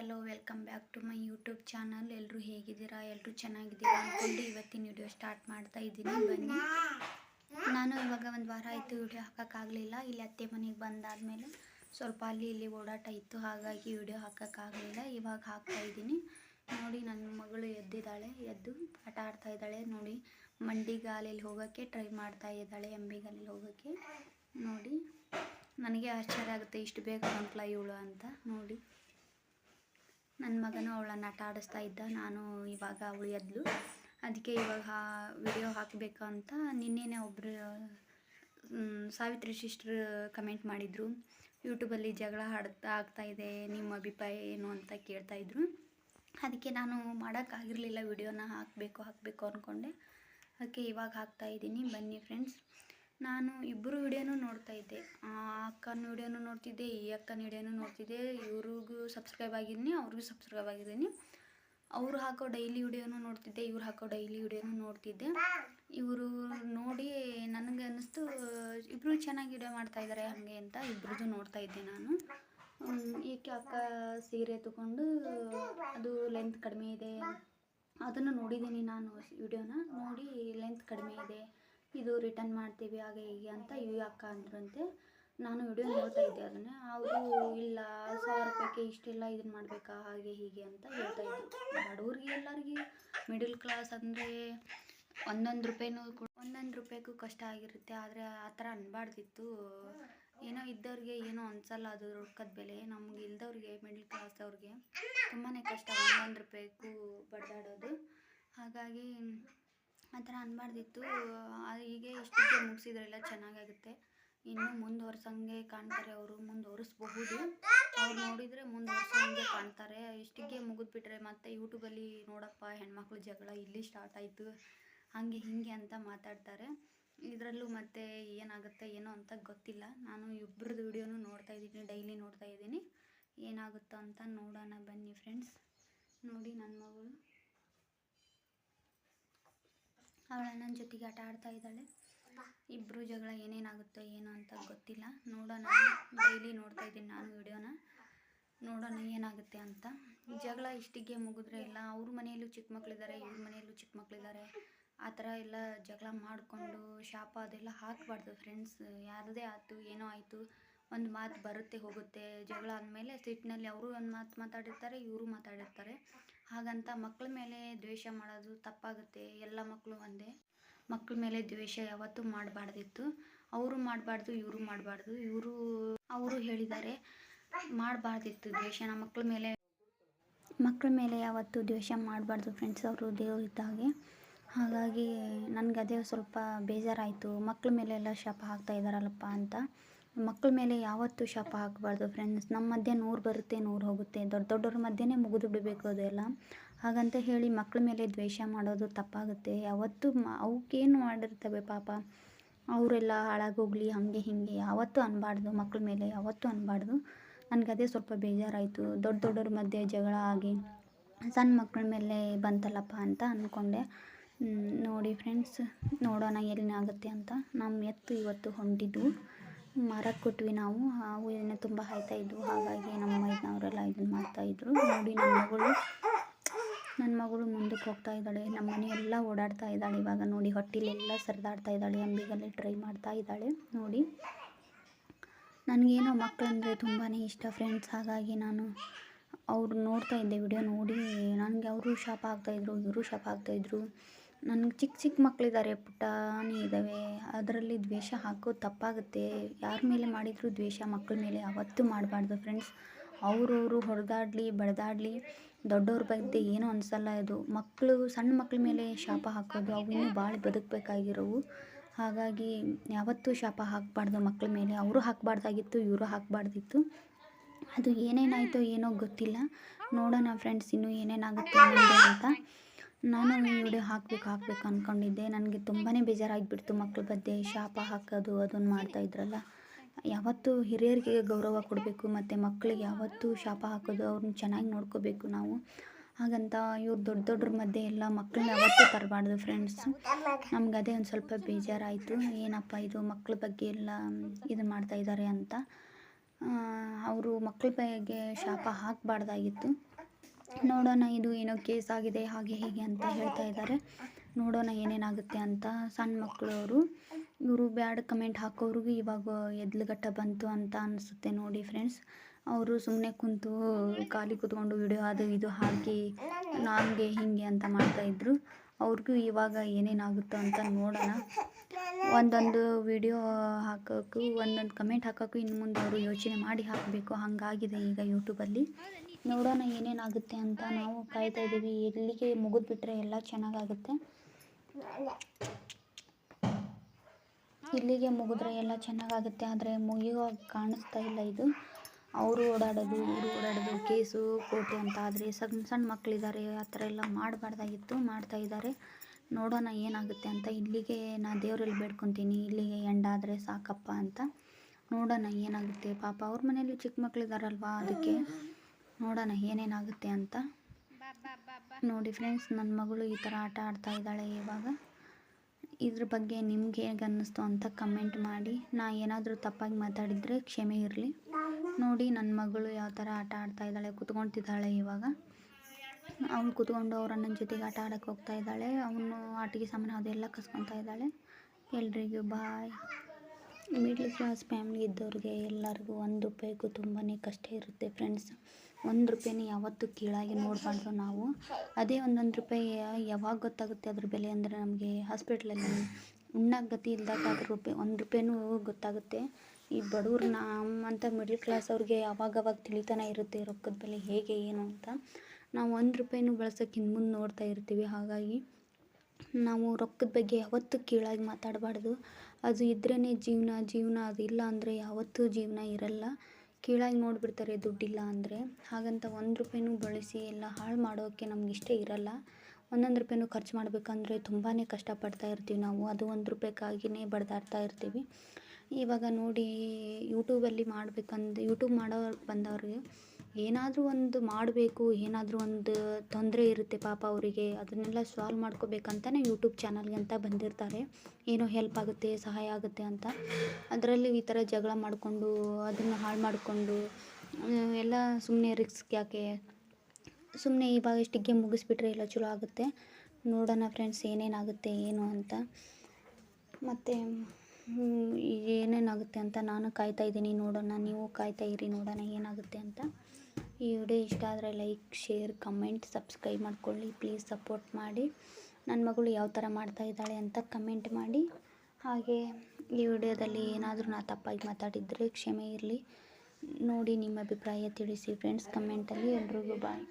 Hello, welcome back to my YouTube channel. ಎಲ್ಲರೂ ಹೇಗಿದ್ದೀರಾ? ಎಲ್ಲರೂ ಚೆನ್ನಾಗಿದ್ದೀರಾ ಅಂದ್ಕೊಂಡು ಇವತ್ತಿನ ವಿಡಿಯೋ ಸ್ಟಾರ್ಟ್ ಮಾಡ್ತಾ ಇದ್ದೀನಿ. ಬನ್ನಿ. ನಾನು ಇವಾಗ ಒಂದು ವಾರ ಆಯಿತು ವಿಡಿಯೋ ಹಾಕೋಕ್ಕಾಗಲಿಲ್ಲ. ಇಲ್ಲಿ ಅತ್ತೆ ಮನೆಗೆ ಬಂದಾದಮೇಲೆ ಸ್ವಲ್ಪ ಅಲ್ಲಿ ಇಲ್ಲಿ ಓಡಾಟ ಇತ್ತು. ಹಾಗಾಗಿ ವಿಡಿಯೋ ಹಾಕೋಕ್ಕಾಗಲಿಲ್ಲ. ಇವಾಗ ಹಾಕ್ತಾ ಇದ್ದೀನಿ. ನೋಡಿ ನನ್ನ ಮಗಳು ಎದ್ದಿದ್ದಾಳೆ. ಎದ್ದು ಆಟ ಆಡ್ತಾ ಇದ್ದಾಳೆ. ನೋಡಿ, ಮಂಡಿಗಾಲಲ್ಲಿ ಹೋಗೋಕ್ಕೆ ಟ್ರೈ ಮಾಡ್ತಾ ಇದ್ದಾಳೆ ಎಂಬಿಗಾಲಲ್ಲಿ ಹೋಗೋಕ್ಕೆ ನೋಡಿ, ನನಗೆ ಆಶ್ಚರ್ಯ ಆಗುತ್ತೆ. ಇಷ್ಟು ಬೇಗ ಬಂಟ್ಲ ಇವಳು ಅಂತ. ನೋಡಿ. ನನ್ನ ಮಗನೂ ಅವಳನ್ನು ಆಟ ಆಡಿಸ್ತಾ ಇದ್ದ. ನಾನು ಇವಾಗ ಅವಳು ಎದ್ಲು. ಅದಕ್ಕೆ ಇವಾಗ ವಿಡಿಯೋ ಹಾಕಬೇಕು ಅಂತ ನಿನ್ನೆನೇ ಒಬ್ಬರು ಸಾವಿತ್ರಿ ಸಿಸ್ಟ್ರ್ ಕಮೆಂಟ್ ಮಾಡಿದರು. ಯೂಟ್ಯೂಬಲ್ಲಿ ಜಗಳ ಆಡ್ತಾ, ಆಗ್ತಾ ಇದೆ, ನಿಮ್ಮ ಅಭಿಪ್ರಾಯ ಏನು ಅಂತ ಕೇಳ್ತಾಯಿದ್ರು ಅದಕ್ಕೆ ನಾನು ಮಾಡೋಕ್ಕಾಗಿರಲಿಲ್ಲ ವಿಡಿಯೋನ ಹಾಕಬೇಕು ಹಾಕಬೇಕು ಅಂದ್ಕೊಂಡೆ ಅದಕ್ಕೆ ಇವಾಗ ಹಾಕ್ತಾ ಇದ್ದೀನಿ. ಬನ್ನಿ ಫ್ರೆಂಡ್ಸ್ ನಾನು ಇಬ್ಬರು ವಿಡಿಯೋನೂ ನೋಡ್ತಾ ಇದ್ದೆ. ಆ ಅಕ್ಕನ ವೀಡಿಯೋನು ನೋಡ್ತಿದ್ದೆ, ಈ ಅಕ್ಕನ ವಿಡಿಯೋನೂ ನೋಡ್ತಿದ್ದೆ. ಇವ್ರಿಗೂ ಸಬ್ಸ್ಕ್ರೈಬ್ ಆಗಿದ್ದೀನಿ, ಅವ್ರಿಗೂ ಸಬ್ಸ್ಕ್ರೈಬ್ ಆಗಿದ್ದೀನಿ. ಅವರು ಹಾಕೋ ಡೈಲಿ ವಿಡಿಯೋನೂ ನೋಡ್ತಿದ್ದೆ, ಇವ್ರು ಹಾಕೋ ಡೈಲಿ ವಿಡಿಯೋನೂ ನೋಡ್ತಿದ್ದೆ. ಇವರು ನೋಡಿ ನನಗೆ ಅನ್ನಿಸ್ತು ಇಬ್ಬರು ಚೆನ್ನಾಗಿ ವಿಡಿಯೋ ಮಾಡ್ತಾ ಇದ್ದಾರೆ ಹಾಗೆ ಅಂತ ಇಬ್ಬರದ್ದು ನೋಡ್ತಾ ಇದ್ದೆ ನಾನು. ಏಕೆ ಅಕ್ಕ ಸೀರೆ ತಗೊಂಡು ಅದು ಲೆಂತ್ ಕಡಿಮೆ ಇದೆ. ಅದನ್ನು ನೋಡಿದ್ದೀನಿ ನಾನು ವಿಡಿಯೋನ. ನೋಡಿ ಲೆಂತ್ ಕಡಿಮೆ ಇದೆ. ಇದು ರಿಟರ್ನ್ ಮಾಡ್ತೀವಿ, ಹಾಗೆ ಹೀಗೆ ಅಂತ ಯು ಅಕ್ಕ ಅಂದ್ರಂತೆ. ನಾನು ವಿಡಿಯೋ ನೋಡ್ತಾ ಇದ್ದೆ ಅದನ್ನೇ. ಅವರು, ಇಲ್ಲ, ಸಾವಿರ ರೂಪಾಯಿಗೆ ಇಷ್ಟೆಲ್ಲ ಇದನ್ನು ಮಾಡಬೇಕಾ, ಹಾಗೆ ಹೀಗೆ ಅಂತ ಹೇಳ್ತಾ ಇದ್ದರು ಬಡವ್ರಿಗೆ ಎಲ್ಲರಿಗೆ ಮಿಡಲ್ ಕ್ಲಾಸ್ ಅಂದರೆ ಒಂದೊಂದು ರೂಪಾಯಿನೂ ಕೂಡ, ಒಂದೊಂದು ರೂಪಾಯಿಗೂ ಕಷ್ಟ ಆಗಿರುತ್ತೆ. ಆದರೆ ಆ ಥರ ಅನ್ಬಾರ್ದಿತ್ತು. ಏನೋ ಇದ್ದವ್ರಿಗೆ ಏನೋ ಅನ್ಸಲ್ಲ ಅದು ರೊಕ್ಕದ ಬೆಲೆ. ನಮ್ಗೆ ಇಲ್ದವ್ರಿಗೆ ಮಿಡಲ್ ಕ್ಲಾಸ್ ಅವ್ರಿಗೆ ತುಂಬಾ ಕಷ್ಟ. ಒಂದೊಂದು ರೂಪಾಯಿಗೂ ಬಡ್ದಾಡೋದು. ಹಾಗಾಗಿ ಆ ಥರ ಅನ್ಬಾರ್ದಿತ್ತು ಹೀಗೆ ಇಷ್ಟಕ್ಕೆ ಮುಗಿಸಿದ್ರೆಲ್ಲ ಚೆನ್ನಾಗಾಗುತ್ತೆ. ಇನ್ನು ಮುಂದುವರ್ಸಂಗೆ ಕಾಣ್ತಾರೆ ಅವರು, ಮುಂದುವರಿಸ್ಬಹುದು. ಅವ್ರು ನೋಡಿದರೆ ಮುಂದುವರ್ಸಂಗೆ ಕಾಣ್ತಾರೆ. ಇಷ್ಟಕ್ಕೆ ಮುಗಿದ್ಬಿಟ್ರೆ ಮತ್ತೆ ಯೂಟ್ಯೂಬಲ್ಲಿ ನೋಡಪ್ಪ, ಹೆಣ್ಮಕ್ಳು ಜಗಳ ಇಲ್ಲಿ ಸ್ಟಾರ್ಟ್ ಆಯಿತು. ಹಾಗೆ ಹೀಗೆ ಅಂತ ಮಾತಾಡ್ತಾರೆ. ಇದರಲ್ಲೂ ಮತ್ತೆ ಏನಾಗುತ್ತೆ, ಏನೋ ಅಂತ ಗೊತ್ತಿಲ್ಲ. ನಾನು ಇಬ್ಬರದ್ದು ವಿಡಿಯೋನು ನೋಡ್ತಾ ಇದ್ದೀನಿ, ಡೈಲಿ ನೋಡ್ತಾ ಇದ್ದೀನಿ. ಏನಾಗುತ್ತೋ ಅಂತ ನೋಡೋಣ ಬನ್ನಿ ಫ್ರೆಂಡ್ಸ್ ನೋಡಿ ನನ್ನ ಮಗಳು. ಅವಳ ನನ್ನ ಜೊತೆಗೆ ಆಟ ಆಡ್ತಾ ಇದ್ದಾಳೆ. ಇಬ್ಬರು ಜಗಳ ಏನೇನಾಗುತ್ತೋ ಏನೋ ಅಂತ ಗೊತ್ತಿಲ್ಲ. ನೋಡೋಣ. ಡೈಲಿ ನೋಡ್ತಾ ಇದ್ದೀನಿ ನಾನು ವಿಡಿಯೋನ. ನೋಡೋಣ ಏನಾಗುತ್ತೆ ಅಂತ. ಜಗಳ ಇಷ್ಟಿಗೆ ಮುಗಿದ್ರೆ ಇಲ್ಲ ಅವ್ರ ಮನೆಯಲ್ಲೂ ಚಿಕ್ಕ ಮಕ್ಕಳಿದ್ದಾರೆ ಇವ್ರ ಮನೆಯಲ್ಲೂ ಚಿಕ್ಕ ಮಕ್ಕಳಿದ್ದಾರೆ ಆ ಥರ ಎಲ್ಲ ಜಗಳ ಮಾಡಿಕೊಂಡು ಶಾಪ ಅದೆಲ್ಲ ಹಾಕಬಾರ್ದು ಫ್ರೆಂಡ್ಸ್ ಯಾರದೇ ಆಯಿತು, ಏನೋ ಆಯಿತು, ಒಂದು ಮಾತು ಬರುತ್ತೆ ಹೋಗುತ್ತೆ. ಜಗಳ ಆದಮೇಲೆ ಸಿಟ್ಟಿನಲ್ಲಿ ಅವರು ಒಂದು ಮಾತು ಮಾತಾಡಿರ್ತಾರೆ, ಇವರು ಮಾತಾಡಿರ್ತಾರೆ. ಹಾಗಂತ ಮಕ್ಕಳ ಮೇಲೆ ದ್ವೇಷ ಮಾಡೋದು ತಪ್ಪಾಗುತ್ತೆ. ಎಲ್ಲ ಮಕ್ಕಳು ಒಂದೇ. ಮಕ್ಕಳ ಮೇಲೆ ದ್ವೇಷ ಯಾವತ್ತೂ ಮಾಡಬಾರ್ದಿತ್ತು. ಅವರು ಮಾಡಬಾರ್ದು, ಇವರು ಮಾಡಬಾರ್ದು. ಇವರು, ಅವರು ಹೇಳಿದ್ದಾರೆ, ಮಾಡಬಾರ್ದಿತ್ತು ದ್ವೇಷನ ಮಕ್ಕಳ ಮೇಲೆ ಮಕ್ಕಳ ಮೇಲೆ ಯಾವತ್ತೂ ದ್ವೇಷ ಮಾಡಬಾರ್ದು ಫ್ರೆಂಡ್ಸ್ ಅವರು, ದೇವ್ರು ಇದ್ದಾಗೆ ಹಾಗಾಗಿ ನನಗೆ ಸ್ವಲ್ಪ ಬೇಜಾರಾಯಿತು. ಮಕ್ಕಳ ಮೇಲೆ ಎಲ್ಲ ಶಾಪ ಹಾಕ್ತಾ ಇದ್ದಾರಲ್ಲಪ್ಪ ಅಂತ. ಮಕ್ಕಳ ಮೇಲೆ ಯಾವತ್ತೂ ಶಾಪ ಹಾಕಬಾರ್ದು ಫ್ರೆಂಡ್ಸ್ ನಮ್ಮ ಮಧ್ಯೆ ನೂರು ಬರುತ್ತೆ, ನೂರು ಹೋಗುತ್ತೆ. ದೊಡ್ಡ ದೊಡ್ಡವ್ರ ಮಧ್ಯೆನೇ ಮುಗಿದು ಬಿಡಬೇಕು ಅದೆಲ್ಲ. ಹಾಗಂತ ಹೇಳಿ ಮಕ್ಕಳ ಮೇಲೆ ದ್ವೇಷ ಮಾಡೋದು ತಪ್ಪಾಗುತ್ತೆ. ಯಾವತ್ತೂ ಅವಕ್ಕೇನು ಮಾಡಿರ್ತವೆ ಪಾಪ. ಅವರೆಲ್ಲ ಹಾಳಾಗೋಗ್ಲಿ, ಹಾಗೆ ಹೀಗೆ ಯಾವತ್ತೂ ಅನ್ನಬಾರ್ದು ಮಕ್ಕಳ ಮೇಲೆ ಯಾವತ್ತೂ ಅನ್ನಬಾರ್ದು ನನಗೆ ಅದೇ ಸ್ವಲ್ಪ ಬೇಜಾರಾಯಿತು. ದೊಡ್ಡ ದೊಡ್ಡವ್ರ ಮಧ್ಯೆ ಜಗಳ ಆಗಿ ಸಣ್ಣ ಮಕ್ಕಳ ಮೇಲೆ ಬಂತಲ್ಲಪ್ಪ ಅಂತ ಅಂದ್ಕೊಂಡೆ ನೋಡಿ ಫ್ರೆಂಡ್ಸ್ ನೋಡೋಣ ಏನಾಗುತ್ತೆ ಅಂತ. ನಮ್ಮ ಎತ್ತು ಇವತ್ತು ಹೊಂಟಿದ್ವು ಮರಕ್ಕೆ ಕೊಟ್ವಿ ನಾವು. ಹಾವು ಏನೋ ತುಂಬ ಹಾಯ್ತಾ ಇದ್ವು. ಹಾಗಾಗಿ ನಮ್ಮ ಮೈದನವರೆಲ್ಲ ಇದನ್ನು ಮಾಡ್ತಾಯಿದ್ರು ನೋಡಿ ನನ್ನ ಮಗಳು ನನ್ನ ಮಗಳು ಮುಂದಕ್ಕೆ ಹೋಗ್ತಾ ಇದ್ದಾಳೆ. ನಮ್ಮ ಮನೆಯೆಲ್ಲ ಓಡಾಡ್ತಾ ಇದ್ದಾಳೆ. ಇವಾಗ ನೋಡಿ ಹೊಟ್ಟಿಲೆಲ್ಲ ಸರಿದಾಡ್ತಾ ಇದ್ದಾಳೆ. ಅಂಬಿಗಲ್ಲಿ ಟ್ರೈ ಮಾಡ್ತಾ ಇದ್ದಾಳೆ. ನೋಡಿ. ನನಗೇನೋ ಮಕ್ಕಳಂದರೆ ತುಂಬಾ ಇಷ್ಟ ಫ್ರೆಂಡ್ಸ್. ಹಾಗಾಗಿ ನಾನು ಅವ್ರು ನೋಡ್ತಾ ಇದ್ದೆ. ವಿಡಿಯೋ ನೋಡಿ. ನನಗೆ ಅವರು ಶಾಪ ಆಗ್ತಾಯಿದ್ರು ಇವರು ಶಾಪ ಆಗ್ತಾಯಿದ್ರು ನನಗೆ ಚಿಕ್ಕ ಚಿಕ್ಕ ಮಕ್ಕಳಿದ್ದಾರೆ ಪುಟಾಣಿ ಇದ್ದಾವೆ ಅದರಲ್ಲಿ ದ್ವೇಷ ಹಾಕೋದು ತಪ್ಪಾಗುತ್ತೆ. ಯಾರ ಮೇಲೆ ಮಾಡಿದರೂ ದ್ವೇಷ ಮಕ್ಕಳ ಮೇಲೆ ಯಾವತ್ತೂ ಮಾಡಬಾರ್ದು ಫ್ರೆಂಡ್ಸ್ ಅವರವರು ಹೊಡೆದಾಡಲಿ, ಬಡ್ದಾಡಲಿ, ದೊಡ್ಡವ್ರ ಬಗ್ಗೆ ಏನೂ ಅನಿಸಲ್ಲ ಇದು. ಮಕ್ಕಳು ಸಣ್ಣ ಮಕ್ಕಳ ಮೇಲೆ ಶಾಪ ಹಾಕೋದು, ಅವು ಇನ್ನೂ ಭಾಳ ಬದುಕಬೇಕಾಗಿರೋವು. ಹಾಗಾಗಿ ಯಾವತ್ತೂ ಶಾಪ ಹಾಕಬಾರ್ದು ಮಕ್ಕಳ ಮೇಲೆ. ಅವರು ಹಾಕಬಾರ್ದಾಗಿತ್ತು, ಇವರು ಹಾಕಬಾರ್ದಿತ್ತು. ಅದು ಏನೇನಾಯಿತೋ ಏನೋ ಗೊತ್ತಿಲ್ಲ. ನೋಡೋಣ ಫ್ರೆಂಡ್ಸ್ ಇನ್ನೂ ಏನೇನಾಗುತ್ತೆ ಅಂತ. ನಾನು ಈ ವಿಡಿಯೋ ಹಾಕ್ಬೇಕು ಹಾಕ್ಬೇಕು ಅಂದ್ಕೊಂಡಿದ್ದೆ ನನಗೆ ತುಂಬಾ ಬೇಜಾರಾಗಿಬಿಡ್ತು ಮಕ್ಕಳ ಬಗ್ಗೆ. ಶಾಪ ಹಾಕೋದು ಅದನ್ನು ಮಾಡ್ತಾ ಇದ್ರಲ್ಲ. ಯಾವತ್ತೂ ಹಿರಿಯರಿಗೆ ಗೌರವ ಕೊಡಬೇಕು, ಮತ್ತು ಮಕ್ಕಳಿಗೆ ಯಾವತ್ತೂ ಶಾಪ ಹಾಕೋದು ಅವ್ರನ್ನ ಚೆನ್ನಾಗಿ ನೋಡ್ಕೋಬೇಕು ನಾವು. ಹಾಗಂತ ಇವ್ರು ದೊಡ್ಡ ದೊಡ್ಡರ ಮಧ್ಯೆ ಎಲ್ಲ ಮಕ್ಕಳನ್ನ ಯಾವತ್ತೂ ತರಬಾರ್ದು ಫ್ರೆಂಡ್ಸ್ ನಮ್ಗೆ ಅದೇ ಒಂದು ಸ್ವಲ್ಪ ಬೇಜಾರಾಯಿತು. ಏನಪ್ಪ ಇದು ಮಕ್ಕಳ ಬಗ್ಗೆ ಎಲ್ಲ ಇದು ಮಾಡ್ತಾ ಇದ್ದಾರೆ ಅಂತ. ಅವರು ಮಕ್ಕಳ ಬಗ್ಗೆ ಶಾಪ ಹಾಕಬಾರ್ದಾಗಿತ್ತು. ನೋಡೋಣ ಇದು ಏನೋ ಕೇಸ್ ಆಗಿದೆ, ಹಾಗೆ ಹೀಗೆ ಅಂತ ಹೇಳ್ತಾ ಇದ್ದಾರೆ ನೋಡೋಣ ಏನೇನಾಗುತ್ತೆ ಅಂತ. ಸಣ್ಣ ಮಕ್ಕಳು ಅವರು ಇವರು ಬ್ಯಾಡ್ ಕಮೆಂಟ್ ಹಾಕೋರಿಗೂ ಇವಾಗ ಎದ್ಲುಗಟ್ಟ ಬಂತು ಅಂತ ಅನಿಸುತ್ತೆ ನೋಡಿ ಫ್ರೆಂಡ್ಸ್ ಅವರು ಸುಮ್ಮನೆ ಕುಂತು ಖಾಲಿ ಕೂತ್ಕೊಂಡು ವಿಡಿಯೋ ಅದು ಇದು ಹಾಕಿ ನನಗೆ ಹೀಗೆ ಅಂತ ಮಾಡ್ತಾಯಿದ್ರು ಅವ್ರಿಗೂ ಇವಾಗ ಏನೇನಾಗುತ್ತೋ ಅಂತ ನೋಡೋಣ. ಒಂದೊಂದು ವಿಡಿಯೋ ಹಾಕೋಕ್ಕೂ ಒಂದೊಂದು ಕಮೆಂಟ್ ಹಾಕೋಕ್ಕೂ ಇನ್ನು ಮುಂದೆ ಅವರು ಯೋಚನೆ ಮಾಡಿ ಹಾಕಬೇಕು. ಹಾಗಾಗಿದೆ ಈಗ ಯೂಟ್ಯೂಬಲ್ಲಿ ನೋಡೋಣ ಏನೇನಾಗುತ್ತೆ ಅಂತ ನಾವು ಕಾಯ್ತಾ ಇದ್ದೀವಿ. ಎಲ್ಲಿಗೆ ಮುಗಿದ್ಬಿಟ್ರೆ ಎಲ್ಲ ಚೆನ್ನಾಗಾಗುತ್ತೆ. ಇಲ್ಲಿಗೆ ಮುಗಿದ್ರೆ ಎಲ್ಲ ಚೆನ್ನಾಗಾಗುತ್ತೆ ಆದರೆ ಮುಗಿಯುವಾಗ ಕಾಣಿಸ್ತಾ ಇಲ್ಲ ಇದು. ಅವರು ಓಡಾಡೋದು, ಇವರು ಓಡಾಡೋದು, ಕೇಸು, ಕೋಟೆ ಅಂತ. ಆದರೆ ಸಣ್ಣ ಸಣ್ಣ ಮಕ್ಕಳಿದ್ದಾರೆ ಆ ಥರ ಎಲ್ಲ ಮಾಡಬಾರ್ದಾಗಿತ್ತು, ಮಾಡ್ತಾ ಇದ್ದಾರೆ. ನೋಡೋಣ ಏನಾಗುತ್ತೆ ಅಂತ. ಇಲ್ಲಿಗೆ ನಾ ದೇವರಲ್ಲಿ ಬೇಡ್ಕೊತೀನಿ. ಇಲ್ಲಿಗೆ ಎಂಡಾದರೆ ಸಾಕಪ್ಪ ಅಂತ. ನೋಡೋಣ ಏನಾಗುತ್ತೆ. ಪಾಪ ಅವ್ರ ಮನೇಲಿ ಚಿಕ್ಕ ಮಕ್ಕಳಿದಾರಲ್ವಾ ಅದಕ್ಕೆ. ನೋಡೋಣ ಏನೇನಾಗುತ್ತೆ ಅಂತ. ನೋಡಿ ಫ್ರೆಂಡ್ಸ್ ನನ್ನ ಮಗಳು ಈ ಥರ ಆಟ ಆಡ್ತಾ ಇದ್ದಾಳೆ ಇವಾಗ. ಇದ್ರ ಬಗ್ಗೆ ನಿಮ್ಗೆ ಹೇಗೆ ಅನ್ನಿಸ್ತು ಅಂತ ಕಮೆಂಟ್ ಮಾಡಿ. ನಾ ಏನಾದರೂ ತಪ್ಪಾಗಿ ಮಾತಾಡಿದರೆ ಕ್ಷಮೆ ಇರಲಿ. ನೋಡಿ ನನ್ನ ಮಗಳು ಯಾವ ಥರ ಆಟ ಆಡ್ತಾ ಇದ್ದಾಳೆ ಕುತ್ಕೊಳ್ತಿದ್ದಾಳೆ ಇವಾಗ. ಅವ್ನು ಕುತ್ಕೊಂಡು ಅವ್ರ ಅಣ್ಣನ ಜೊತೆಗೆ ಆಟ ಆಡೋಕ್ಕೆ ಹೋಗ್ತಾ ಇದ್ದಾಳೆ. ಅವನು ಆಟಿಗೆ ಸಾಮಾನು ಅದೆಲ್ಲ ಕಸ್ಕೊತಾ ಇದ್ದಾಳೆ. ಎಲ್ರಿಗೂ ಬಾಯ್ ಮಿಡ್ಲ್ ಕ್ಲಾಸ್ ಫ್ಯಾಮ್ಲಿ ಇದ್ದವ್ರಿಗೆ ಎಲ್ಲರಿಗೂ ಒಂದು ರೂಪಾಯಿಗೂ ತುಂಬಾ ಕಷ್ಟ ಇರುತ್ತೆ ಫ್ರೆಂಡ್ಸ್ ಒಂದು ರೂಪಾಯಿನ ಯಾವತ್ತೂ ಕೀಳಾಗಿ ನೋಡಬಾರ್ದು ನಾವು. ಅದೇ ಒಂದೊಂದು ರೂಪಾಯಿ ಯಾವಾಗ ಗೊತ್ತಾಗುತ್ತೆ ಅದ್ರ ಬೆಲೆ ಅಂದರೆ ನಮಗೆ ಹಾಸ್ಪಿಟ್ಲಲ್ಲಿ ಉಣ್ಣಕ್ಕೆ ಗತಿ ಇಲ್ದಾಗ ಅದ್ರ ರೂಪಾಯಿ, ಒಂದು ರೂಪಾಯಿನೂ ಗೊತ್ತಾಗುತ್ತೆ. ಈ ಬಡವ್ರು ನಮ್ಮಂಥ ಮಿಡ್ಲ್ ಕ್ಲಾಸ್ ಅವ್ರಿಗೆ ಅವಾಗವಾಗ ತಿಳಿತಾನೆ ಇರುತ್ತೆ ರೊಕ್ಕದ ಬೆಲೆ ಹೇಗೆ, ಏನು ಅಂತ. ನಾವು ಒಂದು ರೂಪಾಯಿನೂ ಬಳಸೋಕೆ ಮುಂದೆ ನೋಡ್ತಾ ಇರ್ತೀವಿ. ಹಾಗಾಗಿ ನಾವು ರೊಕ್ಕದ ಬಗ್ಗೆ ಯಾವತ್ತೂ ಕೀಳಾಗಿ ಮಾತಾಡಬಾರ್ದು. ಅದು ಇದ್ರೇ ಜೀವನ ಜೀವನ ಅದು ಇಲ್ಲ ಅಂದರೆ ಯಾವತ್ತೂ ಜೀವನ ಇರಲ್ಲ. ಕೀಳಾಗಿ ನೋಡಿಬಿಡ್ತಾರೆ ದುಡ್ಡಿಲ್ಲ ಅಂದರೆ. ಹಾಗಂತ ಒಂದು ರೂಪಾಯಿನೂ ಬಳಸಿ ಎಲ್ಲ ಹಾಳು ಮಾಡೋಕ್ಕೆ ನಮ್ಗೆ ಇಷ್ಟ ಇರಲ್ಲ. ಒಂದೊಂದು ರೂಪಾಯಿನೂ ಖರ್ಚು ಮಾಡಬೇಕಂದ್ರೆ ತುಂಬಾ ಕಷ್ಟಪಡ್ತಾ ಇರ್ತೀವಿ ನಾವು. ಅದು ಒಂದು ರೂಪಾಯಿಗಾಗಿಯೇ ಬಡ್ದಾಡ್ತಾ ಇರ್ತೀವಿ. ಇವಾಗ ನೋಡಿ ಯೂಟೂಬಲ್ಲಿ ಮಾಡ್ಬೇಕಂದು ಯೂಟ್ಯೂಬ್ ಮಾಡೋ ಬಂದವ್ರಿಗೆ ಏನಾದರೂ ಒಂದು ಮಾಡಬೇಕು, ಏನಾದರೂ ಒಂದು ತೊಂದರೆ ಇರುತ್ತೆ ಪಾಪ ಅವರಿಗೆ, ಅದನ್ನೆಲ್ಲ ಸಾಲ್ವ್ ಮಾಡ್ಕೋಬೇಕಂತಲೇ ಯೂಟ್ಯೂಬ್ ಚಾನಲ್ಗೆ ಅಂತ ಬಂದಿರ್ತಾರೆ. ಏನೋ ಹೆಲ್ಪ್ ಆಗುತ್ತೆ, ಸಹಾಯ ಆಗುತ್ತೆ ಅಂತ. ಅದರಲ್ಲಿ ಈ ಥರ ಜಗಳ ಮಾಡಿಕೊಂಡು, ಅದನ್ನು ಹಾಳು ಮಾಡಿಕೊಂಡು ಎಲ್ಲ ಸುಮ್ಮನೆ ರಿಸ್ಕ್ ಯಾಕೆ? ಸುಮ್ಮನೆ ಇವಾಗ ಇಷ್ಟಿಗೆ ಮುಗಿಸ್ಬಿಟ್ರೆ ಎಲ್ಲ ಚಲೋ ಆಗುತ್ತೆ. ನೋಡೋಣ ಫ್ರೆಂಡ್ಸ್ ಏನೇನಾಗುತ್ತೆ, ಏನು ಅಂತ. ಮತ್ತು ಏನೇನಾಗುತ್ತೆ ಅಂತ ನಾನು ಕಾಯ್ತಾ ಇದ್ದೀನಿ. ನೋಡೋಣ, ನೀವು ಕಾಯ್ತಾ ಇರಿ, ನೋಡೋಣ ಏನಾಗುತ್ತೆ ಅಂತ. ಈ ವಿಡಿಯೋ ಇಷ್ಟ ಆದರೆ ಲೈಕ್, ಶೇರ್, ಕಮೆಂಟ್, ಸಬ್ಸ್ಕ್ರೈಬ್ ಮಾಡ್ಕೊಳ್ಳಿ. ಪ್ಲೀಸ್ ಸಪೋರ್ಟ್ ಮಾಡಿ. ನನ್ನ ಮಗಳು ಯಾವ ಥರ ಮಾಡ್ತಾ ಇದ್ದಾಳೆ ಅಂತ ಕಮೆಂಟ್ ಮಾಡಿ. ಹಾಗೆ ಈ ವಿಡಿಯೋದಲ್ಲಿ ಏನಾದರೂ ನಾ ತಪ್ಪಾಗಿ ಮಾತಾಡಿದರೆ ಕ್ಷಮೆ ಇರಲಿ. ನೋಡಿ ನಿಮ್ಮ ಅಭಿಪ್ರಾಯ ತಿಳಿಸಿ. ಫ್ರೆಂಡ್ಸ್, ಕಮೆಂಟಲ್ಲಿ ಎಲ್ರಿಗೂ ಬಾಯ್.